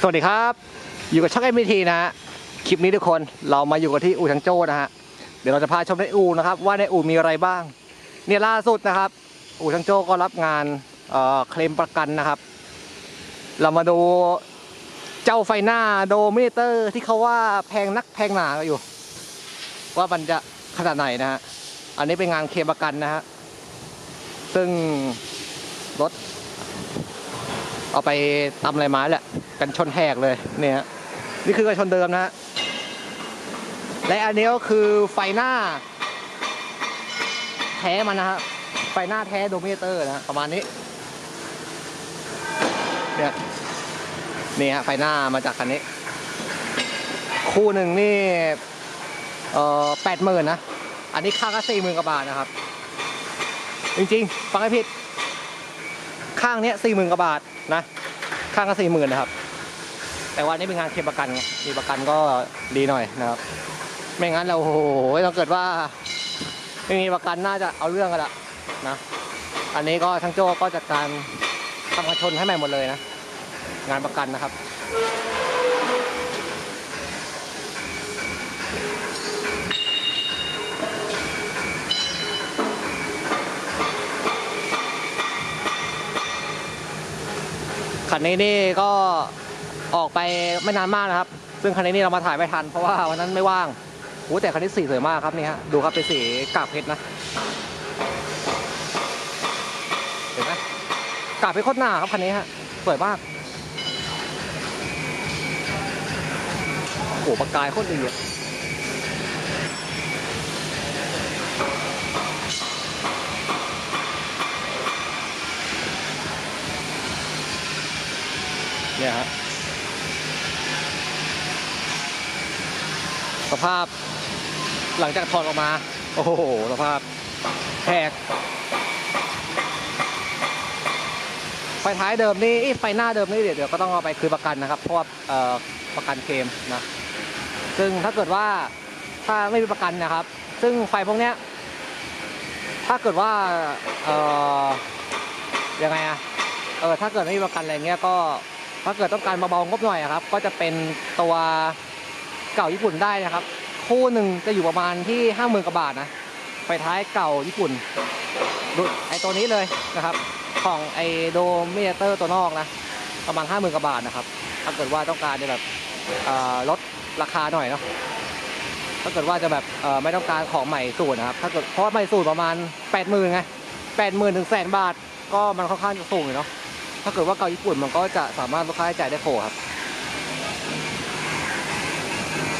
สวัสดีครับ อยู่กับช่องเอ็มทีนะฮะคลิปนี้ทุกคนเรามาอยู่กันที่อู่ทางโจ้นะฮะเดี๋ยวเราจะพาชมในอู่นะครับ ว่าในอู่มีอะไรบ้าง เนี่ยล่าสุดนะครับ อู่ทางโจ้ก็รับงานเอ่อเคลมประกันนะครับ เรามาดูเจ้าไฟหน้าโดมิเตอร์ที่เขาว่าแพงนักแพงหนาอยู่ ว่ามันจะขนาดไหนนะฮะอันนี้เป็นงานเคลมประกันนะฮะซึ่งรถ เอาไปตำอะไรมาแหละ กันชนแหกเลยเนี่ยนี่คือกันชนเดิมนะฮะและอันนี้ก็คือไฟหน้า แท้มันนะฮะไฟหน้าแท้โดมิเตอร์นะฮะประมาณนี้เนี่ยนี่ฮะไฟหน้ามาจากคันนี้ คู่หนึ่งนี่เอ่อแปดหมื่นนะ อันนี้ค่าก็สี่หมื่นกว่าบาทนะครับ จริงๆ ฟังให้ผิด ข้างเนี้ยสี่หมื่นกว่าบาท นะ ข้างก็สี่หมื่นนะครับ แต่ว่านี่เป็นงานเคลมประกันไงมีประกันก็ดีหน่อยนะครับ ไม่งั้นเราโอ้โหถ้าเกิดว่าไม่มีประกันน่าจะเอาเรื่องกันละนะ อันนี้ก็ทั้งโจ้ก็จัดการทำการชนให้ใหม่หมดเลยนะ งานประกันนะครับ คันนี้นี่ก็ออกไปไม่นานมากนะครับ ซึ่งคันนี้นี่เรามาถ่ายไม่ทัน เพราะว่าวันนั้นไม่ว่างโอ้แต่คันนี้สีสวยมากครับนี่ฮะดูครับเป็นสีกากเพชรนะเห็นไหมกากเพชรโคตรหนาครับคันนี้ฮะสวยมากโอ้ประกายโคตรดีอะ เนี่ยฮะสภาพหลังจากถอดออกมา โอ้โหสภาพแหกไฟท้ายเดิมนี่ไฟหน้าเดิมนี่เดี๋ยวเดี๋ยวก็ต้องเอาไปคืนประกันนะครับเพราะว่าประกันเคลมนะซึ่งถ้าเกิดว่าถ้าไม่มีประกันนะครับ ซึ่งไฟพวกเนี้ยถ้าเกิดว่าเอ่อยังไงอะเออถ้าเกิดไม่มีประกันอะไรเงี้ยก็ ถ้าเกิดต้องการเบาๆงบหน่อยครับ ก็จะเป็นตัวเก่าญี่ปุ่นได้นะครับ คู่หนึ่งจะอยู่ประมาณที่ห้าหมื่นกว่าบาทนะไฟท้ายเก่าญี่ปุ่นดูไอตัวนี้เลยนะครับ ของไอโดมิเตอร์ตัวนอกนะประมาณห้าหมื่นกว่าบาทนะครับ ถ้าเกิดว่าต้องการจะแบบลดราคาหน่อยเนาะถ้าเกิดว่าจะแบบไม่ต้องการของใหม่สูตรนะครับถ้าเกิดเพราะใหม่สูตรประมาณแปดหมื่นไงแปดหมื่นถึงแสนบาท ก็มันค่อนข้างจะสูงอยู่เนาะ ถ้าเกิดว่าเกาญี่ปุ่นมันก็จะสามารถลดค่าใช้จ่ายได้โผครับ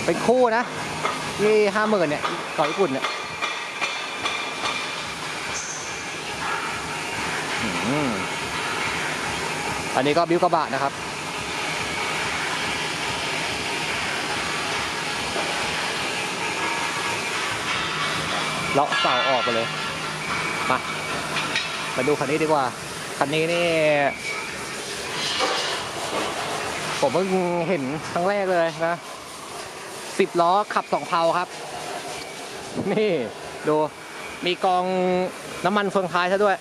เป็นคู่นะที่ห้าหมื่นเนี่ยเกาญี่ปุ่นเนี่ยอันนี้ก็บิวกระบะนะครับเลาะเสาออกไปเลย มา มาดูคันนี้ดีกว่า คันนี้นี่ ผมเพิ่งเห็นครั้งแรกเลยนะสิบล้อขับสองเพลาครับ นี่ดูมีกองน้ำมันเฟืองท้ายซะด้วย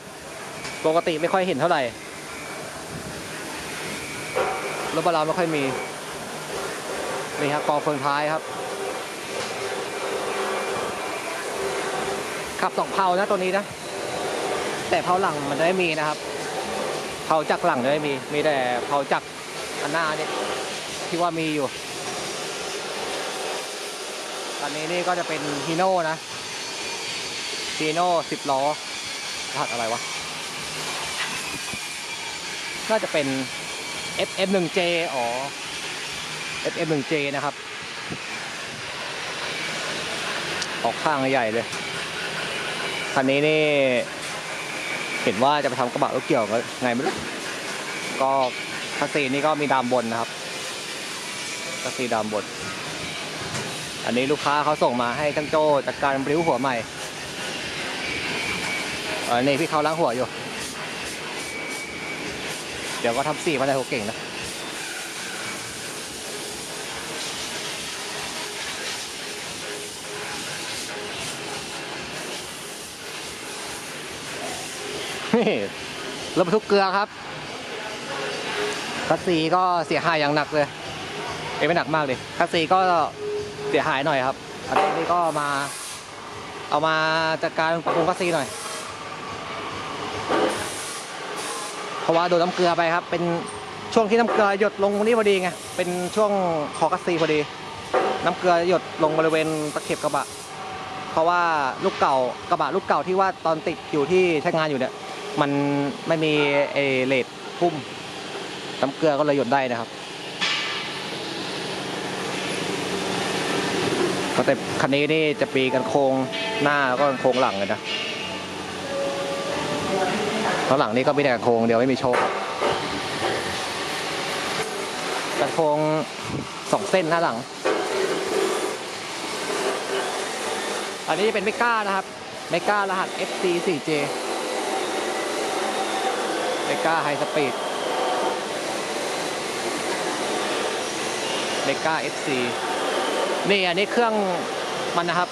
ปกติไม่ค่อยเห็นเท่าไหร่รถบานเราไม่ค่อยมี นี่ครับกองเฟืองท้ายครับ ขับสองเพลานะตัวนี้นะ แต่เพลาหลังมันจะไม่มีนะครับเพลาจักรหลังจะไม่มี มีแต่เพลาจัก รอันหน้าเนี่ที่ว่ามีอยู่อันนี้นี่ก็จะเป็นฮีโน่นะฮีโน่สิบล้อรหัสอะไรวะ น่าจะเป็น FM1J อ๋อ FM1J นะครับ ออกข้างใหญ่เลย คันนี้นี่ เห็นว่าจะไปทำกระบะรถเกี่ยวกับไงไม่รู้ ก็ คัสซีนี่ก็มีดามบนนะครับคัสซีดามบน อันนี้ลูกค้าเขาส่งมาให้ทั้งโจจัดการบริ้วหัวใหม่เออนี่พี่เขาล้างหัวอยู่ เดี๋ยวก็ทำสีมาได้หัวเก่งนะนี่รถบรรทุกเกลือครับ คัสซีก็เสียหายอย่างหนักเลย เอ้ไม่หนักมากเลยคัสซีก็เสียหายหน่อยครับอันนี้ก็มา เอามาจัดการปรับปรุงคัสซีหน่อย เพราะว่าโดนน้ำเกลือไปครับ เป็นช่วงที่น้ำเกลือหยดลงตรงนี้พอดีไง เป็นช่วงคอคัสซีพอดี น้ำเกลือหยดลงบริเวณตะเข็บกระบะ เพราะว่าลูกเก่ากระบะลูกเก่าที่ว่าตอนติดอยู่ที่ใช้งานอยู่เนี่ย มันไม่มีเอเลดพุ่ม น้ำเกลือก็เลยหยดได้นะครับ ก็แต่คันนี้นี่จะปีกันโครงหน้าแล้วก็โครงหลังเลยนะข้าหลังนี่ก็มีแต่กันโครงเดียวไม่มีโชว์คกันโครงสองเส้นหน้าหลัง อันนี้เป็นเมก้านะครับเมก้ารหัส FC 4J เมก้าไฮสปีด เมก้า FC นี่อันนี้เครื่องมันนะครับ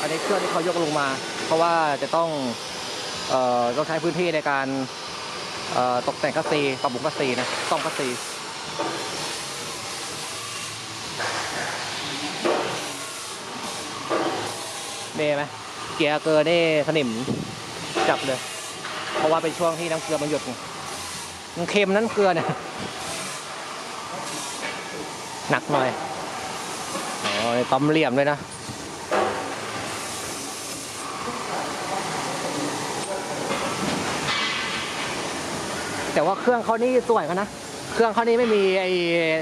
อันนี้เครื่องที่เขายกลงมา เพราะว่าจะต้องเอ่อต้องใช้พื้นที่ในการเอ่อตกแต่งคัสซีปรับปรุงคัสซีนะซ่อมคัสซีนี่ไหมเกียร์เกอร์นี่สนิมจับเลย เพราะว่าเป็นช่วงที่น้ำเกลือมันหยดมันเค็มนั้นเกลือเนี่ย หนักหน่อยอ๋อนี่ปั๊มเหลี่ยมเลยนะแต่ว่าเครื่องเขานี่สวยเขานะ เครื่องเขานี่ไม่มีไอ้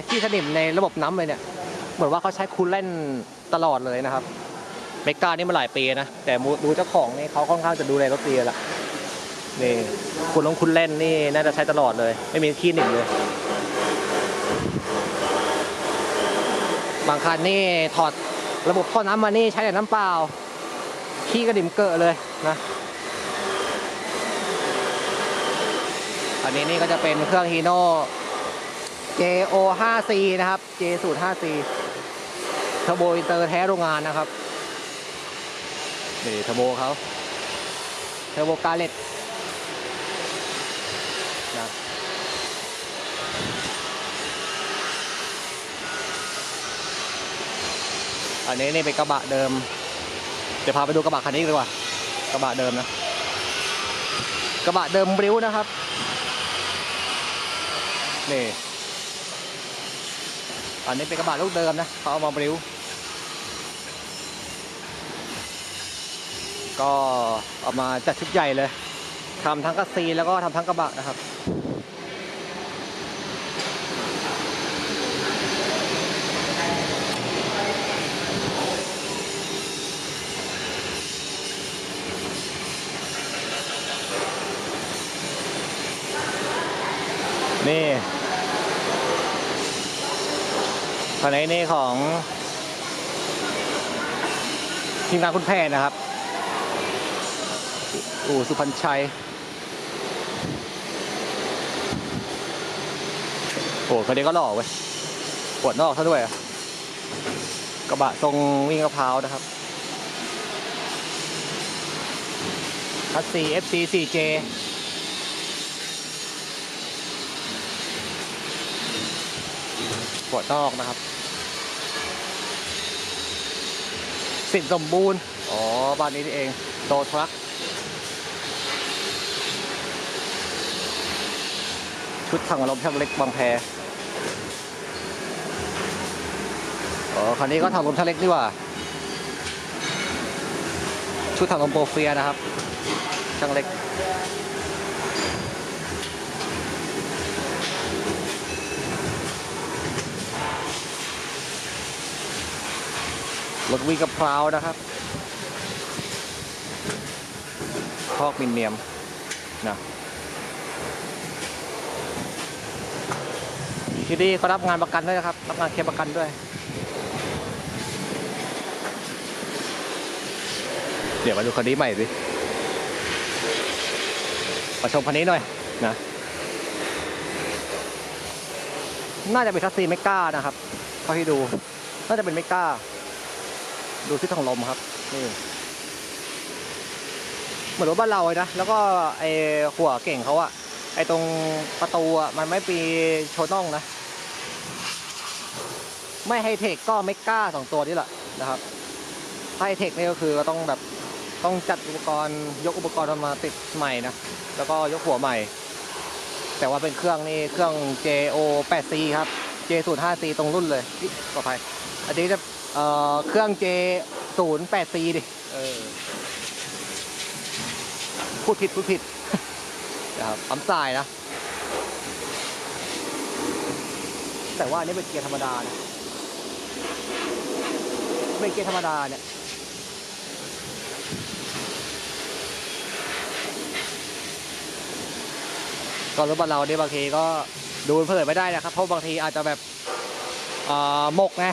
ที่สนิมในระบบน้ำเลยเนี่ย เหมือนว่าเขาใช้คูลเล่นตลอดเลยนะครับ เมกานี่มาหลายปีนะ แต่ดูเจ้าของนี่เขาค่อนข้างจะดูแลรถดีละนี่คุณลงคุณเล่นนี่น่าจะใช้ตลอดเลย ไม่มีขี้หนึ่งเลย บางคันนี่ถอดระบบท่อน้ำมานี่ใช้แต่น้ำเปล่า ขี้กระดิ่มเกอะเลยนะอันนี้นี่ก็จะเป็นเครื่องฮีโน่ JO 5C นะครับ J 0 5C เทอร์โบอินเตอร์แท้โรงงานนะครับนี่เทอร์โบเขาเทอร์โบกาเลต อันนี้นี่เป็นกระบะเดิม เดี๋ยวพาไปดูกระบะคันนี้ดีกว่า กระบะเดิมนะ กระบะเดิมบริ้วนะครับ นี่อันนี้เป็นกระบะลูกเดิมนะเขาเอามาบริ้ว ก็เอามาจัดชุดใหญ่เลยทำทั้งกระซีแล้วก็ทำทั้งกระบะนะครับ นี่ภายในนี่ของทีมงานคุณแพนนะครับอู่สุพรรณชัยโอ้คนนี้ก็หล่อเว้ยปวดนอกซะด้วยกระบะทรงวิ่งกระเพรานะครับคัสซี FC4J ถั่วนอกนะครับ สินสมบูรณ์ อ๋อ บ้านนี้นี่เอง โตทรัคชุดถังอารมณ์ช่างเล็กบางแพอ๋อ คันนี้ก็ถังลมช่างเล็กดีกว่า ชุดถังลมโปรเฟียนะครับ ช่างเล็ก รถวิ่งกับพราวนะครับคอกมินเนียมนะที่นี่เขารับงานประกันด้วยนะครับ รับงานเคลมประกันด้วย เดี๋ยวมาดูคันนี้ใหม่สิมาชมคันนี้หน่อยนะ น่าจะเป็นคัสซีเมก้านะครับเท่าที่ดู น่าจะเป็นเมก้า ดูที่ทางลมครับ นี่เหมือนรถบ้านเราเลยนะ แล้วก็ไอ้หัวเก่งเขาอะไอ้ตรงประตูอะมันไม่มีโชน่องนะ ไม่ไฮเทคก็ไม่กล้าสองตัวนี่แหละนะครับถ้าไฮเทคนี่ก็คือก็ต้องแบบต้องจัดอุปกรณ์ยกอุปกรณ์มาติดใหม่นะ แล้วก็ยกหัวใหม่ แต่ว่าเป็นเครื่องนี่เครื่อง JO 8C ครับ J 0 5 C ตรงรุ่นเลยอิ๊ะขออภัยอันนี้จะ เอ่อเครื่อง J 0 8 C ดิ เออ พูดผิด พูดผิด นะครับปั๊มสายนะ แต่ว่าอันนี้เป็นเกียร์ธรรมดานะเป็นเกียร์ธรรมดาเนี่ยก็รถบ้านเราเนี่ยบางทีก็ดูเผยไม่ได้นะครับ เพราะบางทีอาจจะแบบเอ่อหมกไง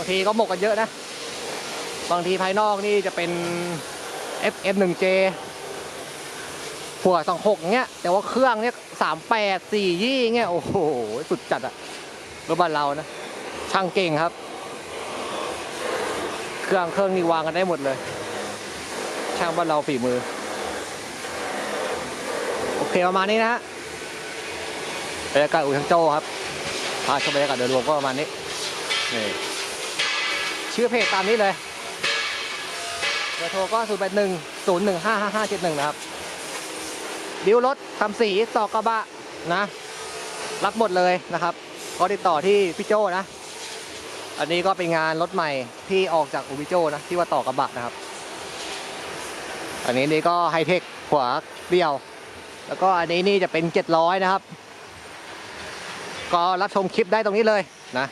บางทีก็หมกกันเยอะนะ บางทีภายนอกนี่จะเป็น F F 1 J หัวสองหกเงี้ย แต่ว่าเครื่องเนี่ยสามแปดสี่ยี่เงี้ย โอ้โห สุดจัดอะรถบ้านเรานะ ช่างเก่งครับ เครื่องเครื่องนี่วางกันได้หมดเลย ช่างบ้านเราฝีมือ โอเคประมาณนี้นะฮะบรรยากาศอู่ช่างโจ้ครับพาชมบรรยากาศโดยรวมก็ประมาณนี้นี่ ชื่อเพจตามนี้เลยเบอร์โทรก็ 0 8 1 0 1 5 5 5 7 1 นะครับ ดิวรถทำสีต่อกระบะนะ รับหมดเลยนะครับ ก็ติดต่อที่พี่โจนะ อันนี้ก็เป็นงานรถใหม่ที่ออกจากอู่พี่โจนะ ที่ว่าต่อกระบะนะครับ อันนี้นี่ก็ไฮเทคขวาเบี้ยว แล้วก็อันนี้นี่จะเป็น 700 นะครับ ก็รับชมคลิปได้ตรงนี้เลยนะ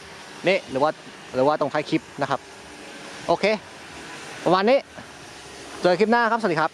นี่หรือว่าหรือว่าตรงท้ายคลิปนะครับ โอเค ประมาณนี้ เจอคลิปหน้าครับ สวัสดีครับ